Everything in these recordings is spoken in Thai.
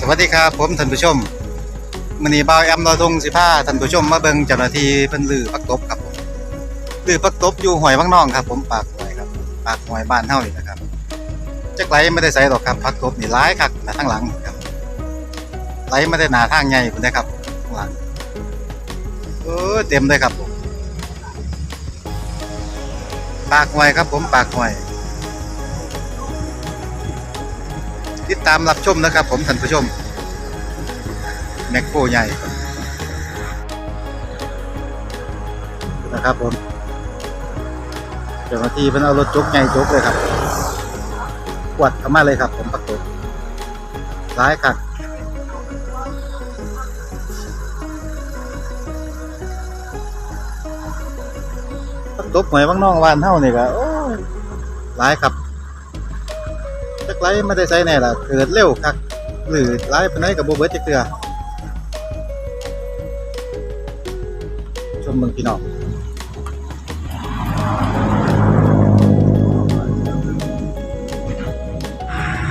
สวัสดีครับผมท่านผู้ชมมื้อนี้บ่าวแอมเราทงสิพาท่านผู้ชมมาเบิ่งเจ้าหน้าที่เพิ่นลือปักตบครับผมลือปักตบอยู่ห้วยบางนองครับ ผมปากห้วยครับ ปากห้วยบ้านเฮานี่นะครับจักไหลไม่ได้ใส่ดอกครับปักตบนี่หลายคักหนาทางหลังครับไหลไม่ได้หนาทางใหญ่พุ่นนะครับข้างหลังเออเต็มเลยครับผมปากห้วยครับผมปากห้วย ติดตามรับชมนะครับ ผมท่านผู้ชม แมคโครใหญ่นะครับผมเจ้าหน้าที่เป็นเอารถจกใหญ่จกเลยครับกวดเข้ามาเลยครับ ผมประตูซ้ายครับตูหวยบางน้องวานเท่านี่ก็โอ้ายครับ จักไลไม่ได้ใส่แน่ล่ะ เกิดเร็วคักหรือไล่ไปไหนกับโบเบิร์ตจักเตือชมเมืองพี่น้อง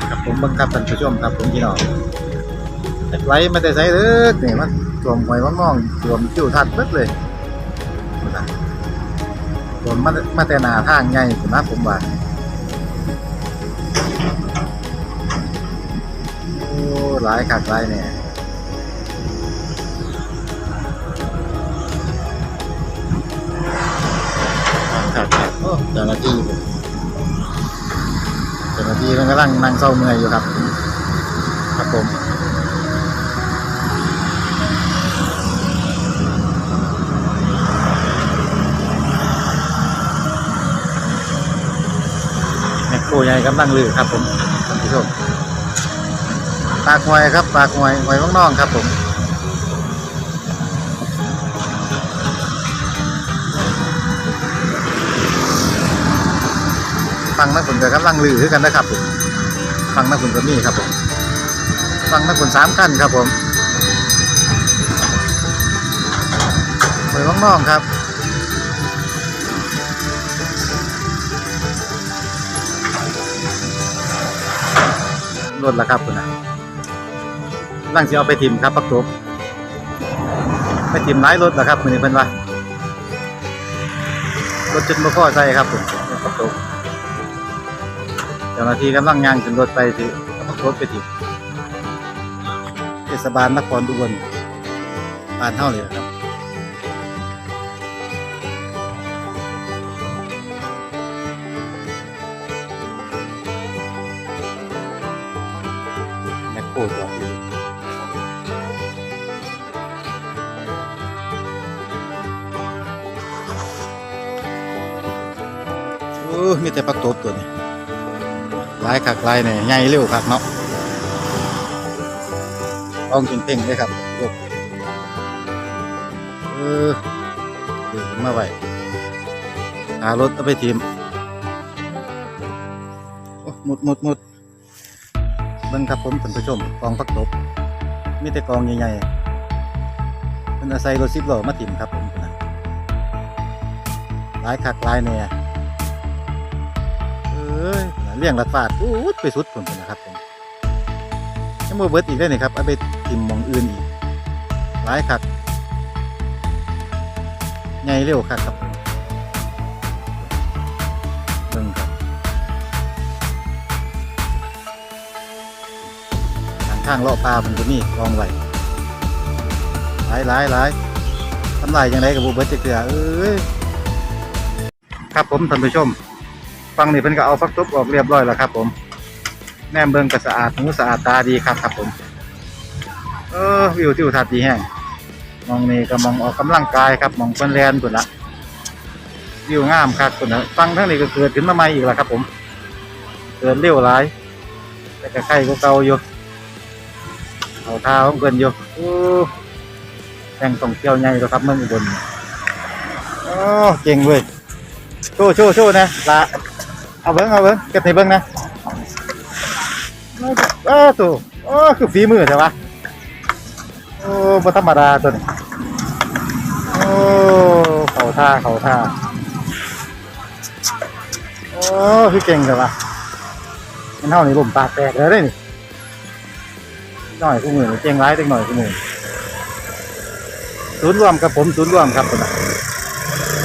กับผมบังคับท่านผู้ชมครับผมพี่น้องจักไลไม่ได้ใส่เด้อนี่มันสวมหอยว่ามองสวมจิ้วทัดเบิดเลยสวมมามาแต่หนาทางใหญ่ถึงนะผมว่า หลายคักหลายเนี่ยครับครับโอ้เจ้าหน้าที่เจ้าหน้าที่มันกำลังนั่งเศร้าเมื่อยอยู่ครับ ครับผมแมคโครใหญ่กำลังลือครับผมท่านผู้ชม ปากหอยครับ ปากหอยหอยว่างน้องครับผมฟังนักผลกับกำลังลือคือกันนะครับผมฟังนักผลกับนี่ครับผมฟังนักผลสามขั้นครับผมหอยว่างน้องครับรถละครับคุณนะ ร่างสิเอาไปทิมครับปักตบไปทิมหลายรถแล้วครับมือนี้เพิ่นว่ารถจนบ่พอใส่ครับผมปักตบเจ้าหน้าที่กำลังย่างขึ้นรถไปที่ปักตบไปทิมเทศบาลนครอุบลบ้านเฮาเลยครับแมคโครจอด ออมีแต่ปักตบตัวนี้ลายคักลายเนี่ยใหญ่เร็วคักเนาะต้องกินเพ่งเลยครับยกเออดึงมาไว้หารถเอาไปทีมโอ้หมุดหมุดหมุดเบิ่งครับผมท่านผู้ชมกองปักตบมีแต่กองใหญ่ๆเป็นอาศัยรถสิบล้อมาถิ่มครับผมหลายคักลายเนี่ย อ้ยเลี้ยงรัดฟาดอู้ดไปสุดผลนะครับผมยังบ่เบิดอีกได้นี่ครับเอาไปทิมมองอื่นอีกหลายคักใหญ่เร็วคักครับเบิ่งครับทางข้างเลาะปลามันก็มีกองไว้หลายหลายหลายทำลายยังไงกับบ่เบิดจะเกลือเอ้ยครับผมท่านผู้ชม ฟังนี่เพิ่นก็เอาฟักตบออกเรียบร้อยแล้วครับ ผม แนมเบิ่งก็สะอาดหูสะอาดตาดีครับครับ ผม เออวิวทิวทัศน์ดีแห้งมองนี่ก็มองออกกำลังกายครับมองเพิ่นแลนพุ่นละวิวงามครับพุ่นละฟังทั้งนี้ก็เกิดขึ้นมาใหม่อีกแล้วครับ ผม เกิดเร็วหลายแต่ก็ใกล้ก็เก่าอยู่เอาเท้าของเพิ่นอยู่โอ้แต่งท่งเที่ยวใหญ่แล้วครับเมืองอุบลโอ้เก่งเว้ยโชว์โชว์โชว์นะละ เอาเบิ้งเอาเบิ้งเก็บในเบิ้งนะเออตัวโอ้คือฝีมือใช่ปะโอ้บ่ธรรมดาตัวนี้โอ้เข่าท่าเข่าท่าโอ้คือเก่งใช่ปะมันเท่านี้ลมปากแตกแล้วได้นี่หน่อยคู่มือเจียงร้ายเล็กหน่อยคู่มือศูนย์รวมกับผมศูนย์รวมครับผมน่ะ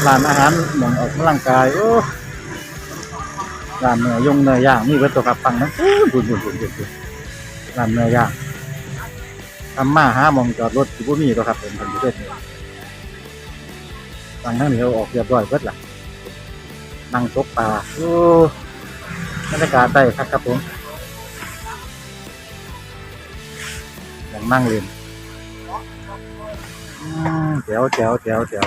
ร้านอาหารเหมือนออกกำลังกายโอ้ ร้านเนื้อยงเนื้อย่างมีเบิดตัวครับฟังนะบุญบุญบุญบุญบุญร้านเนื้อย่างทำมาห้ามองจอดรถที่บ่มีตัวครับเป็นคนประเทศนี้ฟังทั้งนี้เอาออกเรียบร้อยเบิดล่ะนั่งตกปลาโอ้บรรยากาศได้ครับครับผมอย่างนั่งเล่นอืมแจ๋วแจ๋วแจ๋วแจ๋ว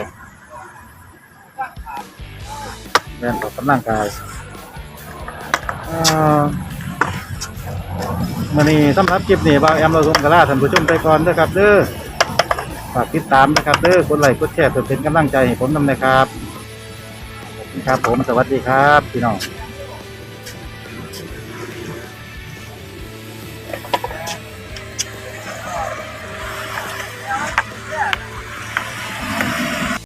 แรงออกกำลังกาย มื่อนี้สำหรับคลิปนี้บ่าวแอมเราส่งกระลาท่านผู้ชมไปก่อนนะครับเด้อฝากติดตามนะครับเด้อกดไลค์กดแชร์เพื่อเป็นกำลังใจให้ผมนำนะครับครับผมสวัสดีครับ พี่น้อง